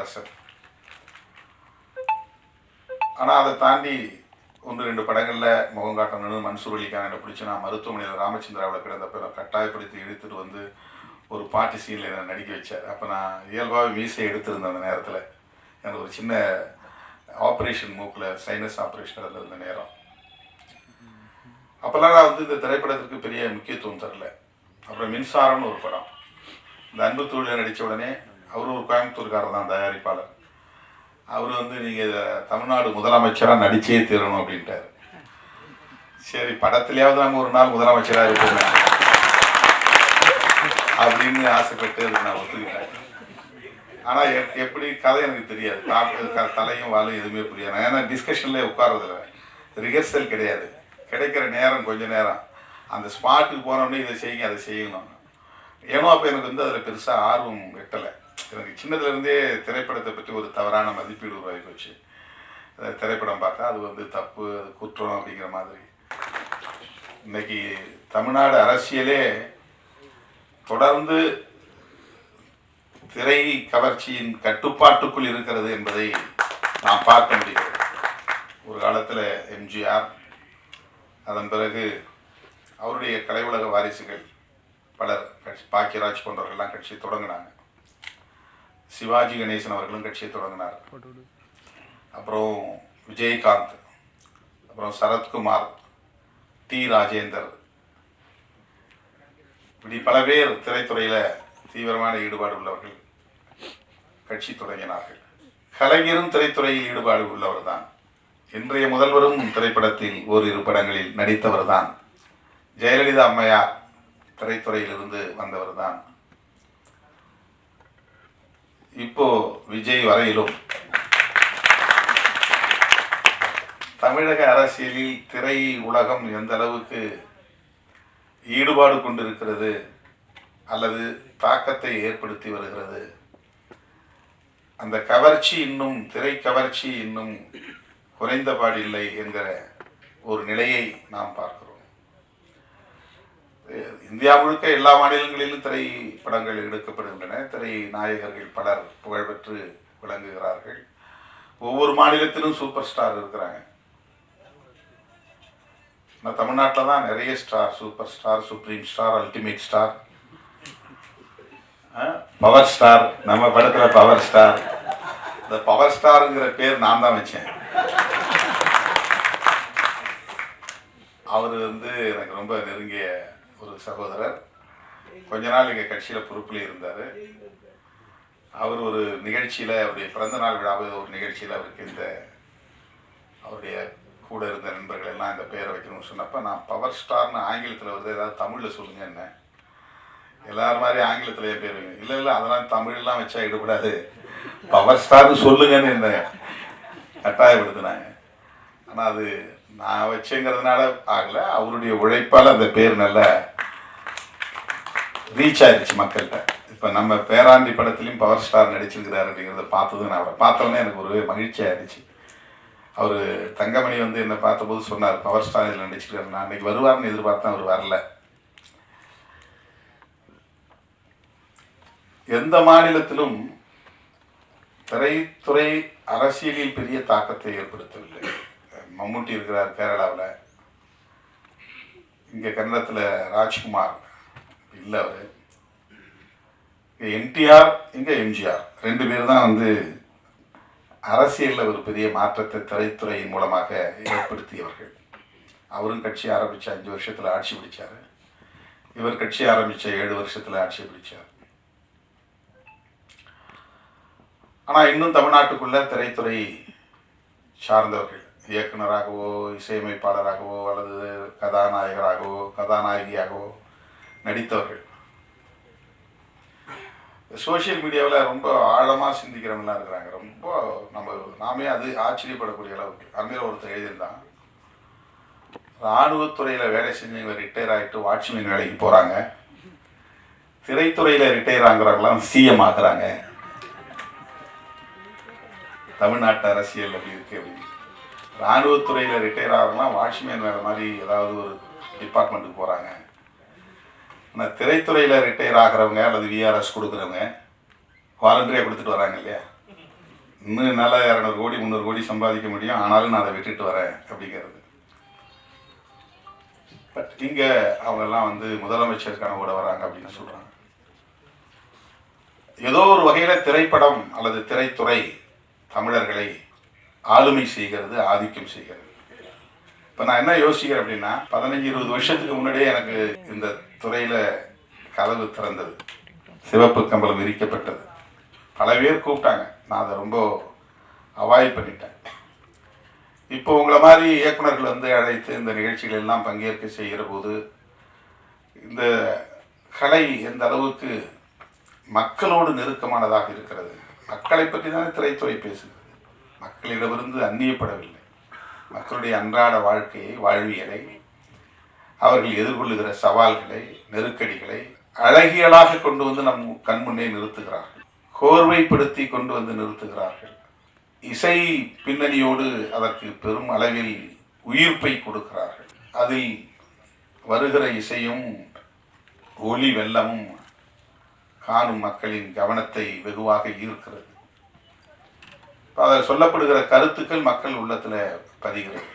அரசர் ஆனால் அதை தாண்டி ஒன்று ரெண்டு படங்களில் முகம் காட்டணும்னு மன்சூர் என்னை பிடிச்சி நான் மருத்துவமனையில் ராமச்சந்திராவில் கிடந்தப்ப நான் கட்டாயப்படுத்தி இழுத்துட்டு வந்து ஒரு பாட்டு சீனில் என்னை நடிக்க வச்சார். அப்போ நான் இயல்பாகவே மீசை எடுத்திருந்தேன் அந்த நேரத்தில். எனக்கு ஒரு சின்ன ஆப்ரேஷன் மூக்கில் சைனஸ் ஆப்ரேஷன் இருந்த நேரம். அப்போல்லாம் நான் வந்து இந்த திரைப்படத்திற்கு பெரிய முக்கியத்துவம் தரல. அப்புறம் மின்சாரம்னு ஒரு படம். இந்த அன்பு தொழிலில் நடித்த உடனே அவர் ஒரு கோயம்புத்தூர்காரர் தான் தயாரிப்பாளர். அவர் வந்து நீங்கள் தமிழ்நாடு முதலமைச்சராக நடிச்சே தீரணும் அப்படின்ட்டார். சரி படத்துலையாவது நாங்கள் ஒரு நாள் முதலமைச்சராக இருப்போம் அப்படின்னு ஆசைப்பட்டு அதை நான் ஒத்துக்கிட்டேன். ஆனால் எப்படி கதை எனக்கு தெரியாது. டாப் க- தலையும் வாலும் எதுவுமே புரியாது. ஏன்னா டிஸ்கஷன்லேயே உட்காரதில்ல ரிஹர்சல் கிடையாது. கிடைக்கிற நேரம் கொஞ்சம் நேரம். அந்த ஸ்பாட்டுக்கு போனோடனே இதை செய்யுங்க அதை செய்யணும். ஏன்னா அப்போ எனக்கு வந்து அதில் பெருசாக ஆர்வம் எட்டலை. எனக்கு சின்னதுலேருந்தே திரைப்படத்தை பற்றி ஒரு தவறான மதிப்பீடு உருவாகி போச்சு. திரைப்படம் பார்த்தா அது வந்து தப்பு அது குற்றம் அப்படிங்கிற மாதிரி. இன்னைக்கு தமிழ்நாடு அரசியலே தொடர்ந்து திரை கவர்ச்சியின் கட்டுப்பாட்டுக்குள் இருக்கிறது என்பதை நாம் பார்க்க முடிகிறது. ஒரு காலத்தில் எம்ஜிஆர் அதன் பிறகு அவருடைய கலை உலக வாரிசுகள் பலர் கட்சி பாக்கியராஜ் போன்றவர்கள்லாம் கட்சி தொடங்கினாங்க. சிவாஜி கணேசன் அவர்களும் கட்சியை தொடங்கினார். அப்புறம் விஜயகாந்த் அப்புறம் சரத்குமார் டி ராஜேந்தர். இப்படி பல பேர் திரைத்துறையில் தீவிரமான ஈடுபாடு உள்ளவர்கள் கட்சி தொடங்கினார்கள். கலைஞரும் திரைத்துறையில் ஈடுபாடு உள்ளவர் தான் இன்றைய முதல்வரும் திரைப்படத்தில் ஓரிரு படங்களில் நடித்தவர் தான் ஜெயலலிதா அம்மையார் திரைத்துறையிலிருந்து வந்தவர் தான் இப்போ விஜய் வரையிலும் தமிழக அரசியலில் திரை உலகம் எந்த அளவுக்கு ஈடுபாடு கொண்டிருக்கிறது அல்லது தாக்கத்தை ஏற்படுத்தி வருகிறது? அந்த கவர்ச்சி இன்னும் திரை கவர்ச்சி இன்னும் குறைந்தபாடில்லை என்கிற ஒரு நிலையை நாம் பார்க்கிறோம். இந்தியா முழுக்க எல்லா மாநிலங்களிலும் திரைப்படங்கள் எடுக்கப்படுகின்றன. திரை நாயகர்கள் பலர் புகழ்பெற்று விளங்குகிறார்கள். ஒவ்வொரு மாநிலத்திலும் சூப்பர் ஸ்டார் இருக்கிறாங்க. நான் தமிழ்நாட்டில் தான் நிறைய star super star supreme star ultimate star. Power star. நம்ம படத்தில் பவர் ஸ்டார். இந்த பவர் ஸ்டாருங்கிற பேர் நான் தான் வச்சேன். அவர் வந்து எனக்கு ரொம்ப நெருங்கிய ஒரு சகோதரர். கொஞ்ச நாள் எங்கள் கட்சியில் பொறுப்பில் இருந்தார். அவர் ஒரு நிகழ்ச்சியில் அவருடைய பிறந்த நாள் விழாவை ஒரு நிகழ்ச்சியில் அவருக்கு இந்த அவருடைய கூட இருந்த நண்பர்கள் எல்லாம் இந்த பேரை வைக்கணும்னு சொன்னப்போ நான் பவர் ஸ்டார்னு ஆங்கிலத்தில் வருது ஏதாவது தமிழில் சொல்லுங்க என்ன. எல்லாரும் மாதிரி ஆங்கிலத்தில் என் பேர் வைங்க. இல்லை இல்லை அதெல்லாம் தமிழ்லாம் வச்சா இடக்கூடாது பவர் ஸ்டார்னு சொல்லுங்கன்னு என்ன கட்டாயப்படுத்தினாங்க. ஆனால் அது நான் வச்சேங்கிறதுனால ஆகலை. அவருடைய உழைப்பால் அந்த பேர் நல்ல ரீச் ஆயிடுச்சு மக்கள்கிட்ட. இப்போ நம்ம பேராண்டி படத்துலையும் பவர் ஸ்டார் நடிச்சிருக்கிறார் அப்படிங்கிறத பார்த்ததும் நான் அவரை பார்த்தோன்னே எனக்கு ஒரு மகிழ்ச்சி ஆயிடுச்சு அவர் தங்கமணி வந்து என்னை பார்த்தபோது சொன்னார் பவர் ஸ்டார் இதில் நடிச்சிருக்காரு. நான் அன்றைக்கி வருவார்னு எதிர்பார்த்தேன் அவர் வரல. எந்த மாநிலத்திலும் திரைத்துறை அரசியலில் பெரிய தாக்கத்தை ஏற்படுத்தவில்லை. மம்முட்டி இருக்கிறார் கேரளாவில். இங்கே கன்னடத்தில் ராஜ்குமார். இல்லை அவர். என்டிஆர் இங்கே எம்ஜிஆர். ரெண்டு பேர் தான் வந்து அரசியலில் ஒரு பெரிய மாற்றத்தை திரைத்துறையின் மூலமாக ஏற்படுத்தியவர்கள். அவரும் கட்சி ஆரம்பித்த அஞ்சு வருஷத்தில் ஆட்சி பிடிச்சார். இவர் கட்சி ஆரம்பித்த ஏழு வருஷத்தில் ஆட்சி பிடிச்சார். ஆனால் இன்னும் தமிழ்நாட்டுக்குள்ளே திரைத்துறை சார்ந்தவர்கள் இயக்குனராகவோ இசையமைப்பாளராகவோ அல்லது கதாநாயகராகவோ கதாநாயகியாகவோ நடித்தவர்கள். சோஷியல் மீடியாவில் ரொம்ப ஆழமாக சிந்திக்கிறவங்களாம் இருக்கிறாங்க. ரொம்ப நம்ம நாமே அது ஆச்சரியப்படக்கூடிய அளவுக்கு. அண்மையில் ஒருத்தர் எழுதியிருந்தான். இராணுவத்துறையில் வேலை செஞ்சவங்க ரிட்டையர் ஆகிட்டு வாட்ச்மேன் வேலைக்கு போகிறாங்க திரைத்துறையில் ரிட்டையர் ஆகுறவங்களாம் சிஎம் ஆகுறாங்க தமிழ்நாட்டு அரசியல் அப்படி இருக்கு அப்படின்னு. இராணுவத்துறையில் ரிட்டையர் ஆகிறவங்களாம் வாட்ச்மேன் வேறு மாதிரி ஏதாவது ஒரு டிபார்ட்மெண்ட்டுக்கு போகிறாங்க ஆனால் திரைத்துறையில் ரிட்டையர் ஆகிறவங்க அல்லது விஆர்எஸ் கொடுக்குறவங்க வாலண்டரியாக கொடுத்துட்டு வராங்க இல்லையா? இன்னும் என்னால் இரநூறு கோடி முந்நூறு கோடி சம்பாதிக்க முடியும். ஆனாலும் நான் அதை விட்டுட்டு வரேன் அப்படிங்கிறது. பட் இங்கே அவங்கெல்லாம் வந்து முதலமைச்சர் கனவோட வராங்க அப்படின்னு சொல்கிறாங்க ஏதோ ஒரு வகையில் திரைப்படம் அல்லது திரைத்துறை தமிழர்களை ஆளுமை செய்கிறது ஆதிக்கம் செய்கிறது. இப்போ நான் என்ன யோசிக்கிறேன் அப்படின்னா பதினஞ்சு இருபது வருஷத்துக்கு முன்னாடியே எனக்கு இந்த துறையில் கதவு திறந்தது. சிவப்பு கம்பளம் விரிக்கப்பட்டது. பல பேர் கூப்பிட்டாங்க. நான் அதை ரொம்ப அவாய்ட் பண்ணிட்டேன். இப்போ உங்களை மாதிரி இயக்குனர்கள் வந்து அழைத்து இந்த நிகழ்ச்சிகள் எல்லாம் பங்கேற்க செய்கிற போது இந்த கலை எந்த அளவுக்கு மக்களோடு நெருக்கமானதாக இருக்கிறது? மக்களை பற்றி தானே திரைத்துறை பேசுகிறது. மக்களிடமிருந்து அந்நியப்படவில்லை. மக்களுடைய அன்றாட வாழ்க்கையை வாழ்வியலை அவர்கள் எதிர்கொள்ளுகிற சவால்களை நெருக்கடிகளை அழகியலாக கொண்டு வந்து நம் கண் முன்னே நிறுத்துகிறார்கள். கோர்வைப்படுத்தி கொண்டு வந்து நிறுத்துகிறார்கள். இசை பின்னணியோடு அதற்கு பெரும் அளவில் உயிர்ப்பை கொடுக்கிறார்கள். அதில் வருகிற இசையும் ஒளி வெள்ளமும் காணும் மக்களின் கவனத்தை வெகுவாக ஈர்க்கிறது. இப்போ அதில் சொல்லப்படுகிற கருத்துக்கள் மக்கள் உள்ளத்தில் பதிகிறது.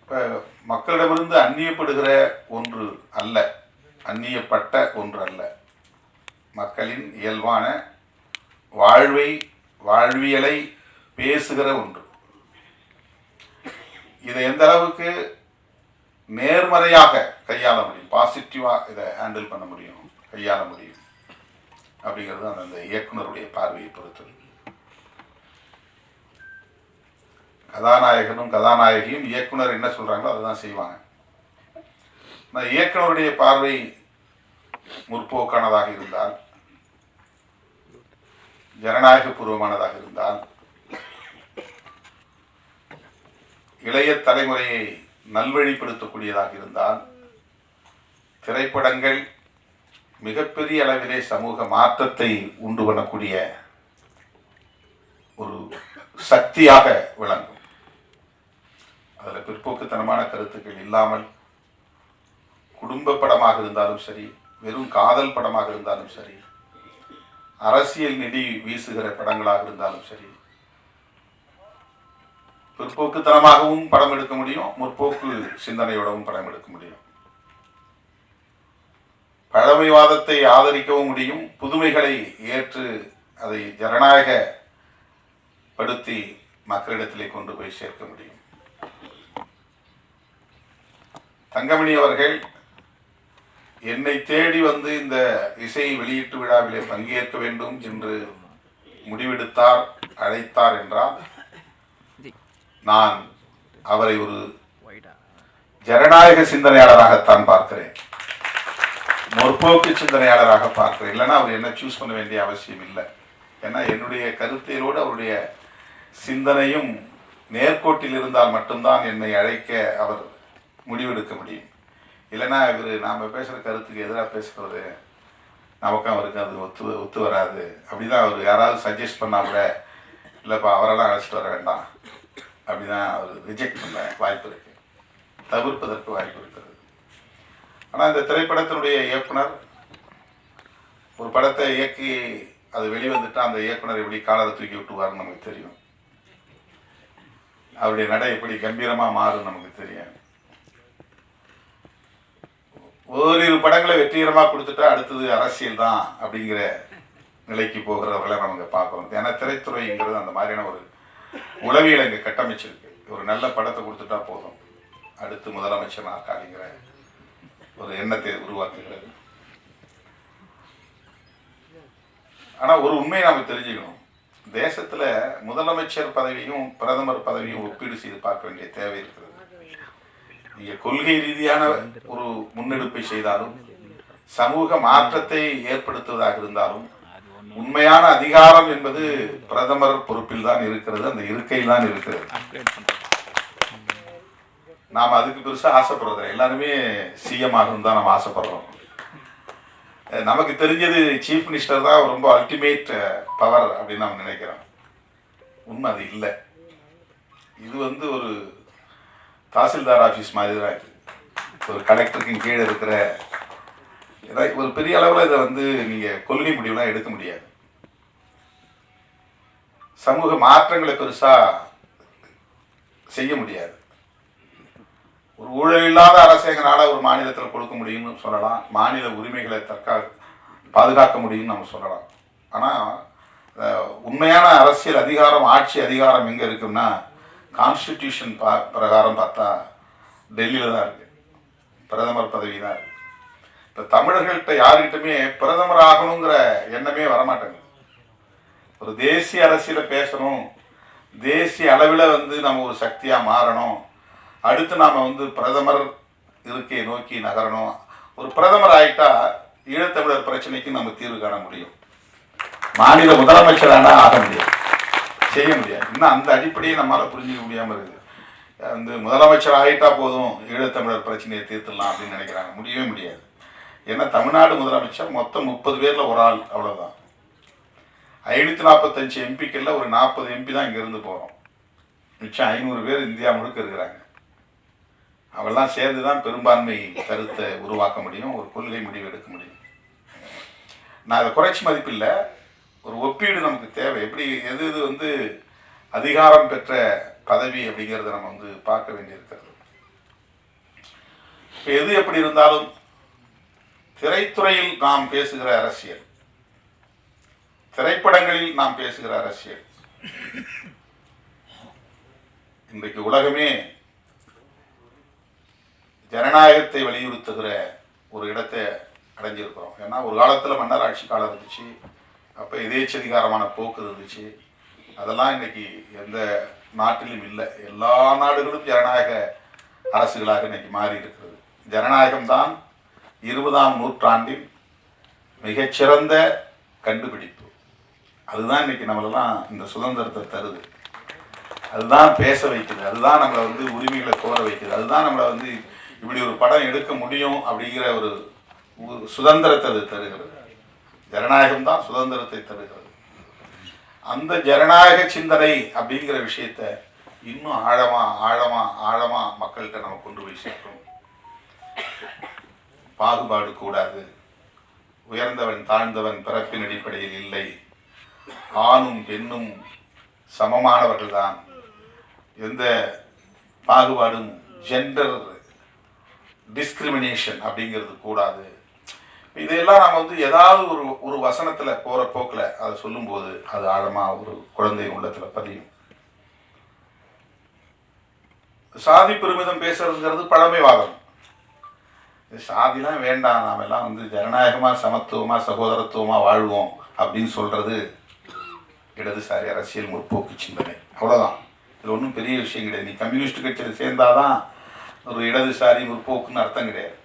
இப்போ மக்களிடமிருந்து அந்நியப்படுகிற ஒன்று அல்ல. அந்நியப்பட்ட ஒன்று அல்ல. மக்களின் இயல்பான வாழ்வை வாழ்வியலை பேசுகிற ஒன்று. இதை எந்த அளவுக்கு நேர்மறையாக கையாள முடியும்? பாசிட்டிவாக இதை ஹேண்டில் பண்ண முடியும்? கையாள முடியும்? அப்படிங்கிறது அந்த இயக்குனருடைய பார்வையை பொறுத்தது. கதாநாயகனும் கதாநாயகியும் இயக்குனர் என்ன சொல்றாங்களோ அதுதான் செய்வாங்க. ஆனால் இயக்குனருடைய பார்வை முற்போக்கானதாக இருந்தால் ஜனநாயக பூர்வமானதாக இருந்தால் இளைய தலைமுறையை நல்வழிப்படுத்தக்கூடியதாக இருந்தால் திரைப்படங்கள் மிகப்பெரிய அளவிலே சமூக மாற்றத்தை உண்டு பண்ணக்கூடிய ஒரு சக்தியாக விளங்கும். அதில் பிற்போக்குத்தனமான கருத்துக்கள் இல்லாமல் குடும்ப படமாக இருந்தாலும் சரி வெறும் காதல் படமாக இருந்தாலும் சரி அரசியல் நிதி வீசுகிற படங்களாக இருந்தாலும் சரி பிற்போக்குத்தனமாகவும் படம் எடுக்க முடியும் முற்போக்கு சிந்தனையோடவும் படம் எடுக்க முடியும். பழமைவாதத்தை ஆதரிக்கவும் முடியும். புதுமைகளை ஏற்று அதை ஜனநாயக படுத்தி மக்களிடத்திலே கொண்டு போய் சேர்க்க முடியும். தங்கமணி அவர்கள் என்னை தேடி வந்து இந்த இசை வெளியீட்டு விழாவிலே பங்கேற்க வேண்டும் என்று முடிவெடுத்தார் அழைத்தார் என்றால் நான் அவரை ஒரு ஜனநாயக சிந்தனையாளராகத்தான் பார்க்கிறேன். முற்போக்கு சிந்தனையாளராக பார்க்கிறேன் இல்லைன்னா அவர் என்ன சூஸ் பண்ண வேண்டிய அவசியம் இல்லை. ஏன்னா என்னுடைய கருத்தியலோடு அவருடைய சிந்தனையும் நேர்கோட்டில் இருந்தால் மட்டும்தான் என்னை அழைக்க அவர் முடிவெடுக்க முடியும். இல்லைன்னா இவர் நாம் பேசுகிற கருத்துக்கு எதிராக பேசுகிறது நமக்கும் அவருக்கு அது ஒத்து ஒத்து வராது. அப்படி தான் அவர் யாராவது சஜஸ்ட் பண்ணால் கூட இல்லைப்பா அவரெல்லாம் அழைச்சிட்டு வர வேண்டாம். அப்படிதான் அவர் ரிஜெக்ட் பண்ண வாய்ப்பு இருக்குது தவிர்ப்பதற்கு வாய்ப்பு இருக்கிறது. ஆனால் இந்த திரைப்படத்தினுடைய இயக்குனர் ஒரு படத்தை இயக்கி அது வெளிவந்துட்டால் அந்த இயக்குனர் எப்படி காலரை தூக்கி விட்டுவாருன்னு நமக்கு தெரியும். அவருடைய நடை எப்படி கம்பீரமாக மாறும் நமக்கு தெரியும் ஓரிரு படங்களை வெற்றிகரமாக கொடுத்துட்டா அடுத்தது அரசியல் தான் அப்படிங்கிற நிலைக்கு போகிறவர்களை நமக்கு பார்க்கணும் ஏன்னா திரைத்துறைங்கிறது அந்த மாதிரியான ஒரு உளவியலை இங்கே கட்டமைச்சிருக்கு. ஒரு நல்ல படத்தை கொடுத்துட்டா போதும். அடுத்து முதலமைச்சர் நாற்காலிங்கிற ஒரு எண்ணத்தை உருவாக்குகிறது. ஆனால் ஒரு உண்மையை நாம் தெரிஞ்சுக்கணும். தேசத்தில் முதலமைச்சர் பதவியும் பிரதமர் பதவியும் ஒப்பீடு செய்து பார்க்க வேண்டிய தேவை இருக்கிறது. நீங்கள் கொள்கை ரீதியான ஒரு முன்னெடுப்பை செய்தாலும் சமூக மாற்றத்தை ஏற்படுத்துவதாக இருந்தாலும் உண்மையான அதிகாரம் என்பது பிரதமர் பொறுப்பில் தான் இருக்கிறது அந்த இருக்கையில் தான் இருக்கிறது. நாம் அதுக்கு பெருசாக ஆசைப்படுறது எல்லாருமே சிஎம் ஆகணும் தான் நம்ம ஆசைப்படுறோம். நமக்கு தெரிஞ்சது சீஃப் மினிஸ்டர் தான் ரொம்ப அல்டிமேட் பவர் அப்படின்னு நம்ம நினைக்கிறோம். உண்மை அது இல்லை. இது வந்து ஒரு தாசில்தார் ஆஃபீஸ் மாதிரி தான் இது. ஒரு கலெக்டருக்கு கீழே இருக்கிற ஏதாவது ஒரு பெரிய அளவில் இதை வந்து நீங்கள் கொள்கை முடிவுலாம் எடுக்க முடியாது. சமூக மாற்றங்களை பெருசாக செய்ய முடியாது. ஒரு ஊழல் இல்லாத அரசு எங்களால ஒரு மாநிலத்தில் கொடுக்க முடியும்னு சொல்லலாம். மாநில உரிமைகளை தற்கா பாதுகாக்க முடியும்னு நம்ம சொல்லலாம். ஆனால் உண்மையான அரசியல் அதிகாரம் ஆட்சி அதிகாரம் எங்கே இருக்குன்னா கான்ஸ்டிடியூஷன் பா பிரகாரம் பார்த்தா டெல்லியில் தான் இருக்குது பிரதமர் பதவி தான் இருக்குது இப்போ தமிழர்கள்ட்ட யாருக்கிட்டுமே பிரதமர் ஆகணுங்கிற எண்ணமே வரமாட்டேங்குது. ஒரு தேசிய அரசியலை பேசணும். தேசிய அளவில் வந்து நம்ம ஒரு சக்தியாக மாறணும். அடுத்து நாம் வந்து பிரதமர் இருக்கையை நோக்கி நகரணும். ஒரு பிரதமர் ஆகிட்டா ஈழத்தமிழர் பிரச்சனைக்கு நம்ம தீர்வு காண முடியும். மாநில முதலமைச்சரானா ஆக முடியாது. செய்ய முடியாது. இன்னும் அந்த அடிப்படையை நம்மளால் புரிஞ்சுக்க முடியாமல் இருக்குது. வந்து முதலமைச்சர் ஆகிட்டா போதும் ஈழத்தமிழர் பிரச்சனையை தீர்த்துடலாம் அப்படின்னு நினைக்கிறாங்க. முடியவே முடியாது. ஏன்னா தமிழ்நாடு முதலமைச்சர் மொத்தம் முப்பது பேரில் ஒரு ஆள் அவ்வளோதான் ஐநூற்றி நாற்பத்தஞ்சு எம்பிக்கள்ல ஒரு நாற்பது எம்பி தான் இங்கேருந்து போகிறோம் மிச்சம் ஐநூறு பேர் இந்தியா முழுக்க இருக்கிறாங்க. அவெல்லாம் சேர்ந்து தான் பெரும்பான்மை கருத்தை உருவாக்க முடியும் ஒரு கொள்கை முடிவு எடுக்க முடியும். நான் அதை குறைச்சி மதிப்பில்லை. ஒரு ஒப்பீடு நமக்கு தேவை. எப்படி எது எது வந்து அதிகாரம் பெற்ற பதவி அப்படிங்கிறத நம்ம வந்து பார்க்க வேண்டியிருக்கிறது. இப்போ எது எப்படி இருந்தாலும் திரைத்துறையில் நாம் பேசுகிற அரசியல். திரைப்படங்களில் நாம் பேசுகிற அரசியல். இன்றைக்கு உலகமே ஜனநாயகத்தை வலியுறுத்துகிற ஒரு இடத்தை அடைஞ்சிருக்கிறோம். ஏன்னா ஒரு காலத்தில் மன்னர் ஆட்சி காலம் இருந்துச்சு. அப்போ எதேச்சதிகாரமான போக்கு இருந்துச்சு. அதெல்லாம் இன்னைக்கு எந்த நாட்டிலும் இல்லை. எல்லா நாடுகளும் ஜனநாயக அரசுகளாக இன்னைக்கு மாறி இருக்கிறது ஜனநாயகம்தான் இருபதாம் நூற்றாண்டின் மிகச்சிறந்த கண்டுபிடிப்பு. அதுதான் இன்னைக்கு நம்மளெல்லாம் இந்த சுதந்திரத்தை தருது. அதுதான் பேச வைக்குது. அதுதான் நம்மளை வந்து உரிமைகளை கோர வைக்குது. அதுதான் நம்மளை வந்து இப்படி ஒரு படம் எடுக்க முடியும் அப்படிங்கிற ஒரு சுதந்திரத்தை அது தருகிறது. ஜனநாயகம் தான் சுதந்திரத்தை தருகிறது. அந்த ஜனநாயக சிந்தனை அப்படிங்கிற விஷயத்த இன்னும் ஆழமா ஆழமா ஆழமா மக்கள்கிட்ட நம்ம கொண்டு போய் சேர்க்கணும். பாகுபாடு கூடாது. உயர்ந்தவன் தாழ்ந்தவன் பிறப்பின் அடிப்படையில் இல்லை. ஆணும் பெண்ணும் சமமானவர்கள்தான் எந்த பாகுபாடும் ஜெண்டர் டிஸ்கிரிமினேஷன் அப்படிங்கிறது கூடாது. இதையெல்லாம் நம்ம வந்து ஏதாவது ஒரு ஒரு வசனத்தில் போகிற போக்கில் அதை சொல்லும்போது அது ஆழமாக ஒரு குழந்தை உள்ளத்தில் பதியும். சாதி பெருமிதம் பேசுறதுங்கிறது பழமைவாதம். சாதிலாம் வேண்டாம் நாம் எல்லாம் வந்து ஜனநாயகமாக சமத்துவமாக சகோதரத்துவமாக வாழ்வோம் அப்படின்னு சொல்கிறது இடதுசாரி அரசியல் முற்போக்கு சிந்தனை. அவ்வளோதான் இது ஒன்றும் பெரிய விஷயம் கிடையாது. நீ கம்யூனிஸ்ட் கட்சியில் சேர்ந்தாதான் ஒரு இடதுசாரி முற்போக்குன்னு அர்த்தம் கிடையாது.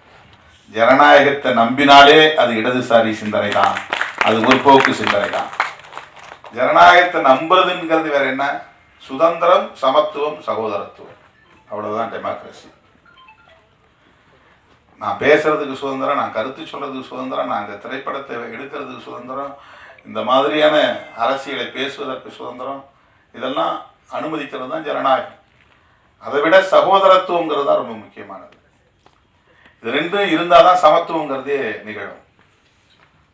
ஜனநாயகத்தை நம்பினாலே அது இடதுசாரி சிந்தனை தான் அது முற்போக்கு சிந்தனை தான் ஜனநாயகத்தை நம்புறதுங்கிறது வேற என்ன? சுதந்திரம் சமத்துவம் சகோதரத்துவம். அவ்வளவுதான் டெமோக்ரஸி நான் பேசுறதுக்கு சுதந்திரம் நான் கருத்து சொல்றதுக்கு சுதந்திரம் நான் இந்த திரைப்படத்தை எடுக்கிறதுக்கு சுதந்திரம் இந்த மாதிரியான அரசியலை பேசுவதற்கு சுதந்திரம் இதெல்லாம் அனுமதிக்கிறது தான் ஜனநாயகம். அதை விட சகோதரத்துவங்கிறது தான் ரொம்ப முக்கியமானது. இது ரெண்டும் இருந்தால் தான் சமத்துவங்கிறதே நிகழும்.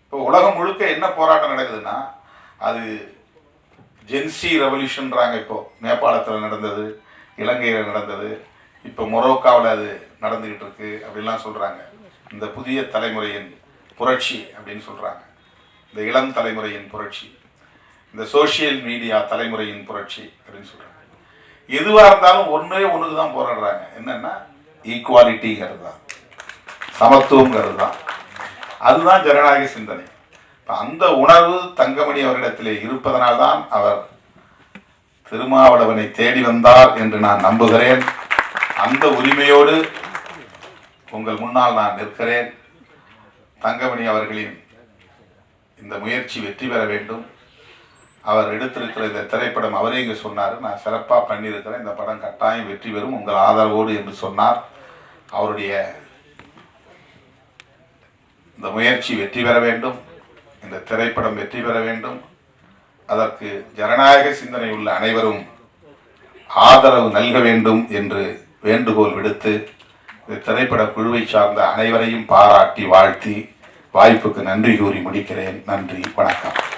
இப்போ உலகம் முழுக்க என்ன போராட்டம் நடக்குதுன்னா அது ஜென்சி ரெவல்யூஷன்றாங்க இப்போ. நேபாளத்தில் நடந்தது இலங்கையில் நடந்தது இப்போ மொரோக்காவில் அது நடந்துக்கிட்டு இருக்கு அப்படின்லாம் சொல்கிறாங்க இந்த புதிய தலைமுறையின் புரட்சி அப்படின்னு சொல்கிறாங்க இந்த இளம் தலைமுறையின் புரட்சி. இந்த சோஷியல் மீடியா தலைமுறையின் புரட்சி அப்படின்னு சொல்கிறாங்க எதுவாக இருந்தாலும் ஒன்றே ஒன்றுக்கு தான் போராடுறாங்க. என்னென்னா ஈக்குவாலிட்டிங்கிறது தான் சமத்துவங்கிறது தான் அதுதான் ஜனநாயக சிந்தனை. இப்போ அந்த உணர்வு தங்கமணி அவரிடத்திலே இருப்பதனால்தான் அவர் திருமாவளவனை தேடி வந்தார் என்று நான் நம்புகிறேன். அந்த உரிமையோடு உங்கள் முன்னால் நான் நிற்கிறேன். தங்கமணி அவர்களின் இந்த முயற்சி வெற்றி பெற வேண்டும். அவர் எடுத்திருக்கிற இந்த திரைப்படம் அவரே இங்கே சொன்னார் நான் சிறப்பாக பண்ணியிருக்கிறேன். இந்த படம் கட்டாயம் வெற்றி பெறும். உங்கள் ஆதரவோடு என்று சொன்னார். அவருடைய இந்த முயற்சி வெற்றி பெற வேண்டும். இந்த திரைப்படம் வெற்றி பெற வேண்டும். அதற்கு ஜனநாயக சிந்தனை உள்ள அனைவரும் ஆதரவு நல்க வேண்டும் என்று வேண்டுகோள் விடுத்து இந்த திரைப்பட குழுவை சார்ந்த அனைவரையும் பாராட்டி வாழ்த்தி வாய்ப்புக்கு நன்றி கூறி முடிக்கிறேன். நன்றி. வணக்கம்.